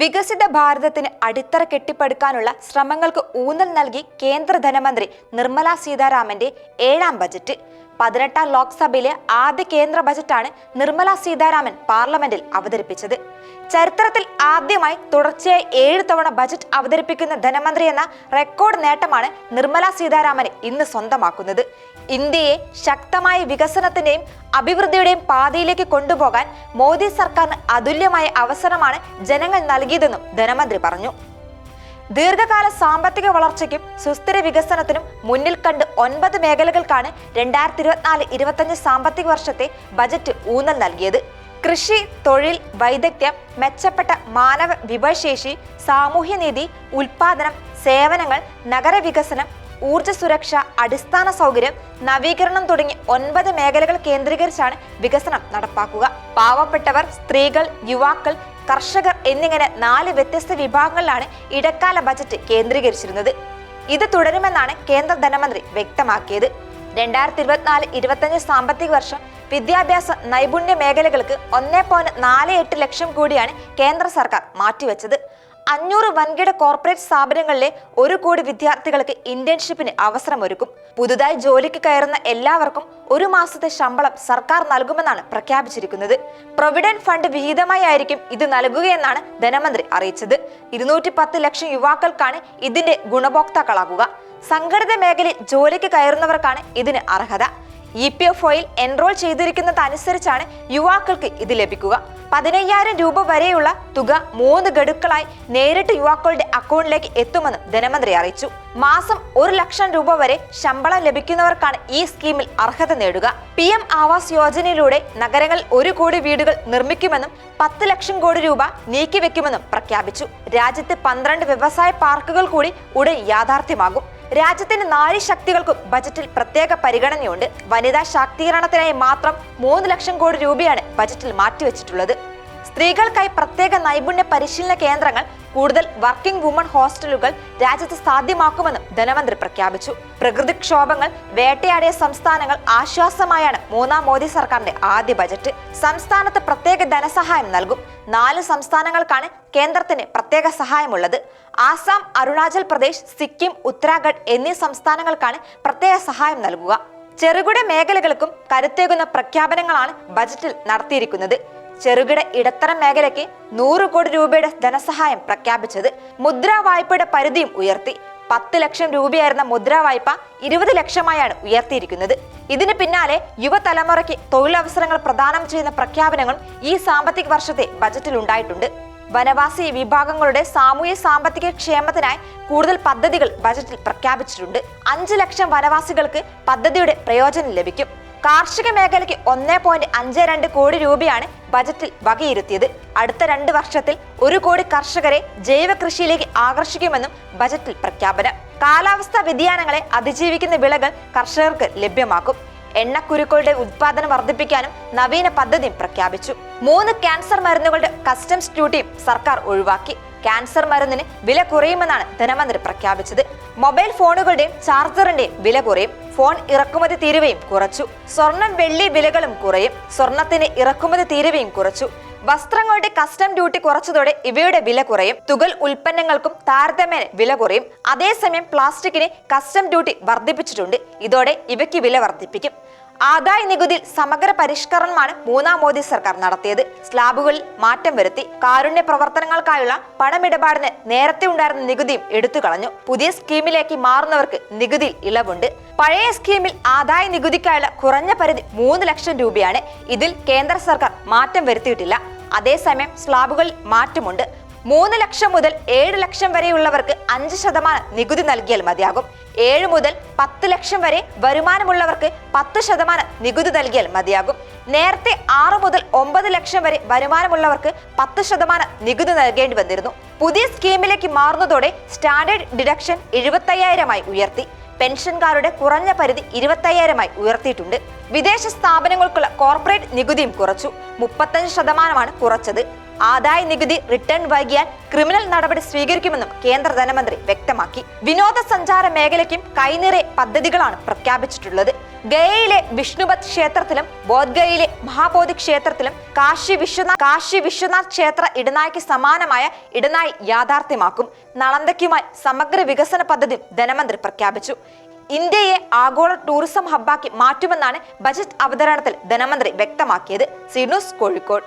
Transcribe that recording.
വികസിത ഭാരതത്തിന് അടിത്തറ കെട്ടിപ്പടുക്കാനുള്ള ശ്രമങ്ങൾക്ക് ഊന്നൽ നൽകി കേന്ദ്ര ധനമന്ത്രി നിർമ്മല സീതാരാമന്റെ ഏഴാം ബജറ്റ്. പതിനെട്ടാം ലോക്സഭയിലെ ആദ്യ കേന്ദ്ര ബജറ്റാണ് നിർമ്മല സീതാരാമൻ പാർലമെന്റിൽ അവതരിപ്പിച്ചത്. ചരിത്രത്തിൽ ആദ്യമായി തുടർച്ചയായി ഏഴ് തവണ ബജറ്റ് അവതരിപ്പിക്കുന്ന ധനമന്ത്രി എന്ന റെക്കോർഡ് നേട്ടമാണ് നിർമ്മല സീതാരാമന് ഇന്ന് സ്വന്തമാക്കുന്നത്. ഇന്ത്യയെ ശക്തമായ വികസനത്തിന്റെയും അഭിവൃദ്ധിയുടെയും പാതയിലേക്ക് കൊണ്ടുപോകാൻ മോദി സർക്കാരിന് അതുല്യമായ അവസരമാണ് ജനങ്ങൾ നൽകിയതെന്നും ധനമന്ത്രി പറഞ്ഞു. ദീർഘകാല സാമ്പത്തിക വളർച്ചയ്ക്കും സുസ്ഥിര വികസനത്തിനും മുന്നിൽ കണ്ട് ഒൻപത് മേഖലകൾക്കാണ് രണ്ടായിരത്തി ഇരുപത്തിനാല് ഇരുപത്തഞ്ച് സാമ്പത്തിക വർഷത്തെ ബജറ്റ് ഊന്നൽ നൽകിയത്. കൃഷി തൊഴിൽ വൈദഗ്ധ്യം മെച്ചപ്പെട്ട മാനവ വിഭവശേഷി സാമൂഹ്യനീതി ഉൽപാദനം സേവനങ്ങൾ നഗരവികസനം ഊർജ സുരക്ഷ അടിസ്ഥാന സൗകര്യം നവീകരണം തുടങ്ങി ഒൻപത് മേഖലകൾ കേന്ദ്രീകരിച്ചാണ് വികസനം നടപ്പാക്കുക. പാവപ്പെട്ടവർ സ്ത്രീകൾ യുവാക്കൾ കർഷകർ എന്നിങ്ങനെ നാല് വ്യത്യസ്ത വിഭാഗങ്ങളിലാണ് ഇടക്കാല ബജറ്റ് കേന്ദ്രീകരിച്ചിരുന്നത്. ഇത് തുടരുമെന്നാണ് കേന്ദ്ര ധനമന്ത്രി വ്യക്തമാക്കിയത്. രണ്ടായിരത്തി ഇരുപത്തിനാല് ഇരുപത്തഞ്ച് സാമ്പത്തിക വർഷം വിദ്യാഭ്യാസ നൈപുണ്യ മേഖലകൾക്ക് ഒന്നേ പോയിന്റ് നാല് എട്ട് ലക്ഷം കൂടിയാണ് കേന്ദ്ര സർക്കാർ മാറ്റിവെച്ചത്. അഞ്ഞൂറ് വൻകിട കോർപ്പറേറ്റ് സ്ഥാപനങ്ങളിലെ ഒരു കോടി വിദ്യാർത്ഥികൾക്ക് ഇന്റേൺഷിപ്പിന് അവസരമൊരുക്കും. പുതുതായി ജോലിക്ക് കയറുന്ന എല്ലാവർക്കും ഒരു മാസത്തെ ശമ്പളം സർക്കാർ നൽകുമെന്നാണ് പ്രഖ്യാപിച്ചിരിക്കുന്നത്. പ്രൊവിഡന്റ് ഫണ്ട് വിഹിതമായി ആയിരിക്കും ഇത് നൽകുകയെന്നാണ് ധനമന്ത്രി അറിയിച്ചത്. ഇരുന്നൂറ്റി പത്ത് ലക്ഷം യുവാക്കൾക്കാണ് ഇതിന്റെ ഗുണഭോക്താക്കളാകുക. സംഘടിത മേഖലയിൽ ജോലിക്ക് കയറുന്നവർക്കാണ് ഇതിന് അർഹത. ഇ പി എഫ് ഒയിൽ എൻറോൾ ചെയ്തിരിക്കുന്നതനുസരിച്ചാണ് യുവാക്കൾക്ക് ഇത് ലഭിക്കുക. പതിനയ്യായിരം രൂപ വരെയുള്ള തുക മൂന്ന് ഗഡുക്കളായി നേരിട്ട് യുവാക്കളുടെ അക്കൗണ്ടിലേക്ക് എത്തുമെന്ന് ധനമന്ത്രി അറിയിച്ചു. മാസം ഒരു ലക്ഷം രൂപ വരെ ശമ്പളം ലഭിക്കുന്നവർക്കാണ് ഈ സ്കീമിൽ അർഹത നേടുക. പി എം ആവാസ് യോജനയിലൂടെ നഗരങ്ങളിൽ ഒരു കോടി വീടുകൾ നിർമ്മിക്കുമെന്നും പത്ത് ലക്ഷം കോടി രൂപ നീക്കിവെക്കുമെന്നും പ്രഖ്യാപിച്ചു. രാജ്യത്തെ പന്ത്രണ്ട് വ്യവസായ പാർക്കുകൾ കൂടി ഉടൻ യാഥാർത്ഥ്യമാകും. രാജ്യത്തിന്റെ നാല് ശക്തികൾക്കും ബജറ്റിൽ പ്രത്യേക പരിഗണനയുണ്ട്. വനിതാ ശാക്തീകരണത്തിനായി മാത്രം മൂന്ന് ലക്ഷം കോടി രൂപയാണ് ബജറ്റിൽ മാറ്റിവെച്ചിട്ടുള്ളത്. സ്ത്രീകൾക്കായി പ്രത്യേക നൈപുണ്യ പരിശീലന കേന്ദ്രങ്ങൾ കൂടുതൽ വർക്കിംഗ് വുമൺ ഹോസ്റ്റലുകൾ രാജ്യത്ത് സാധ്യമാക്കുമെന്നും ധനമന്ത്രി പ്രഖ്യാപിച്ചു. പ്രകൃതിക്ഷോഭങ്ങൾ വേട്ടയാടിയ സംസ്ഥാനങ്ങൾ ആശ്വാസമായാണ് മൂന്നാം മോദി സർക്കാരിന്റെ ആദ്യ ബജറ്റ്. സംസ്ഥാനത്ത് പ്രത്യേക ധനസഹായം നൽകും. നാല് സംസ്ഥാനങ്ങൾക്കാണ് കേന്ദ്രത്തിന് പ്രത്യേക സഹായമുള്ളത്. ആസാം അരുണാചൽ പ്രദേശ് സിക്കിം ഉത്തരാഖണ്ഡ് എന്നീ സംസ്ഥാനങ്ങൾക്കാണ് പ്രത്യേക സഹായം നൽകുക. ചെറുകിട മേഖലകൾക്കും കരുത്തേകുന്ന പ്രഖ്യാപനങ്ങളാണ് ബജറ്റിൽ നടത്തിയിരിക്കുന്നത്. ചെറുകിട ഇടത്തരം മേഖലയ്ക്ക് നൂറ് കോടി രൂപയുടെ ധനസഹായം പ്രഖ്യാപിച്ചത് മുദ്രാ വായ്പയുടെ പരിധിയും ഉയർത്തി. പത്ത് ലക്ഷം രൂപയായിരുന്ന മുദ്രാ വായ്പ ഇരുപത് ലക്ഷമായാണ് ഉയർത്തിയിരിക്കുന്നത്. ഇതിന് പിന്നാലെ യുവതലമുറയ്ക്ക് തൊഴിലവസരങ്ങൾ പ്രദാനം ചെയ്യുന്ന പ്രഖ്യാപനങ്ങളും ഈ സാമ്പത്തിക വർഷത്തെ ബജറ്റിൽ ഉണ്ടായിട്ടുണ്ട്. വനവാസി വിഭാഗങ്ങളുടെ സാമൂഹ്യ സാമ്പത്തിക ക്ഷേമത്തിനായി കൂടുതൽ പദ്ധതികൾ ബജറ്റിൽ പ്രഖ്യാപിച്ചിട്ടുണ്ട്. അഞ്ച് ലക്ഷം വനവാസികൾക്ക് പദ്ധതിയുടെ പ്രയോജനം ലഭിക്കും. കാർഷിക മേഖലയ്ക്ക് ഒന്നേ പോയിന്റ് അഞ്ച് രണ്ട് കോടി രൂപയാണ് ബജറ്റിൽ വകയിരുത്തിയത്. അടുത്ത രണ്ട് വർഷത്തിൽ ഒരു കോടി കർഷകരെ ജൈവ കൃഷിയിലേക്ക് ആകർഷിക്കുമെന്നും ബജറ്റിൽ പ്രഖ്യാപനം. കാലാവസ്ഥാ വ്യതിയാനങ്ങളെ അതിജീവിക്കുന്ന വിളകൾ കർഷകർക്ക് ലഭ്യമാക്കും. എണ്ണക്കുരുക്കളുടെ ഉത്പാദനം വർദ്ധിപ്പിക്കാനും നവീന പദ്ധതിയും പ്രഖ്യാപിച്ചു. മൂന്ന് ക്യാൻസർ മരുന്നുകളുടെ കസ്റ്റംസ് ഡ്യൂട്ടിയും സർക്കാർ ഒഴിവാക്കി. ക്യാൻസർ മരുന്നിന് വില കുറയുമെന്നാണ് ധനമന്ത്രി പ്രഖ്യാപിച്ചത്. മൊബൈൽ ഫോണുകളുടെയും ചാർജറിന്റെയും വില കുറയും. ഫോൺ ഇറക്കുമതി തീരുവയും കുറച്ചു. സ്വർണം വെള്ളി വിലകളും കുറയും. സ്വർണത്തിന് ഇറക്കുമതി തീരുവയും കുറച്ചു. വസ്ത്രങ്ങളുടെ കസ്റ്റം ഡ്യൂട്ടി കുറച്ചതോടെ ഇവയുടെ വില കുറയും. തുകൽ ഉൽപ്പന്നങ്ങൾക്കും താരതമ്യേന വില കുറയും. അതേസമയം പ്ലാസ്റ്റിക്കിന് കസ്റ്റം ഡ്യൂട്ടി വർദ്ധിപ്പിച്ചിട്ടുണ്ട്. ഇതോടെ ഇവയ്ക്ക് വില വർദ്ധിപ്പിക്കും. ആദായ നികുതിയിൽ സമഗ്ര പരിഷ്കരണമാണ് മൂന്നാം മോദി സർക്കാർ നടത്തിയത്. സ്ലാബുകളിൽ മാറ്റം വരുത്തി. കാരുണ്യ പ്രവർത്തനങ്ങൾക്കായുള്ള പണമിടപാടിന് നേരത്തെ ഉണ്ടായിരുന്ന നികുതിയും എടുത്തു കളഞ്ഞു. പുതിയ സ്കീമിലേക്ക് മാറുന്നവർക്ക് നികുതിയിൽ ഇളവുണ്ട്. പഴയ സ്കീമിൽ ആദായ നികുതിക്കായുള്ള കുറഞ്ഞ പരിധി മൂന്ന് ലക്ഷം രൂപയാണ്. ഇതിൽ കേന്ദ്ര സർക്കാർ മാറ്റം വരുത്തിയിട്ടില്ല. അതേസമയം സ്ലാബുകളിൽ മാറ്റമുണ്ട്. മൂന്ന് ലക്ഷം മുതൽ ഏഴ് ലക്ഷം വരെയുള്ളവർക്ക് അഞ്ച് ശതമാനം നികുതി നൽകിയാൽ മതിയാകും. ഏഴ് മുതൽ പത്ത് ലക്ഷം വരെ വരുമാനമുള്ളവർക്ക് പത്ത് ശതമാനം നികുതി നൽകിയാൽ മതിയാകും. നേരത്തെ ആറ് മുതൽ ഒമ്പത് ലക്ഷം വരെ വരുമാനമുള്ളവർക്ക് പത്ത് ശതമാനം നികുതി നൽകേണ്ടി വന്നിരുന്നു. പുതിയ സ്കീമിലേക്ക് മാറുന്നതോടെ സ്റ്റാൻഡേർഡ് ഡിഡക്ഷൻ എഴുപത്തയ്യായിരമായി ഉയർത്തി. പെൻഷൻകാരുടെ കുറഞ്ഞ പരിധി ഇരുപത്തയ്യായിരമായി ഉയർത്തിയിട്ടുണ്ട്. വിദേശ സ്ഥാപനങ്ങൾക്കുള്ള കോർപ്പറേറ്റ് നികുതിയും കുറച്ചു. മുപ്പത്തഞ്ച് ശതമാനമാണ് കുറച്ചത്. ആദായ നികുതി റിട്ടേൺ വൈകിയാൽ ക്രിമിനൽ നടപടി സ്വീകരിക്കുമെന്നും കേന്ദ്ര ധനമന്ത്രി വ്യക്തമാക്കി. വിനോദസഞ്ചാര മേഖലയ്ക്കും കൈനിറെ പദ്ധതികളാണ് പ്രഖ്യാപിച്ചിട്ടുള്ളത്. ഗയയിലെ വിഷ്ണുപത് ക്ഷേത്രത്തിലും ബോധ്ഗയയിലെ മഹാബോധി ക്ഷേത്രത്തിലും കാശി വിശ്വനാഥ് കാശി വിശ്വനാഥ് ക്ഷേത്ര ഇടനായിക്ക് സമാനമായ ഇടനായി യാഥാർത്ഥ്യമാക്കും. നളന്തയ്ക്കുമായി സമഗ്ര വികസന പദ്ധതി ധനമന്ത്രി പ്രഖ്യാപിച്ചു. ഇന്ത്യയെ ആഗോള ടൂറിസം ഹബ്ബാക്കി മാറ്റുമെന്നാണ് ബജറ്റ് അവതരണത്തിൽ ധനമന്ത്രി വ്യക്തമാക്കിയത്. സിനൂസ് കോഴിക്കോട്.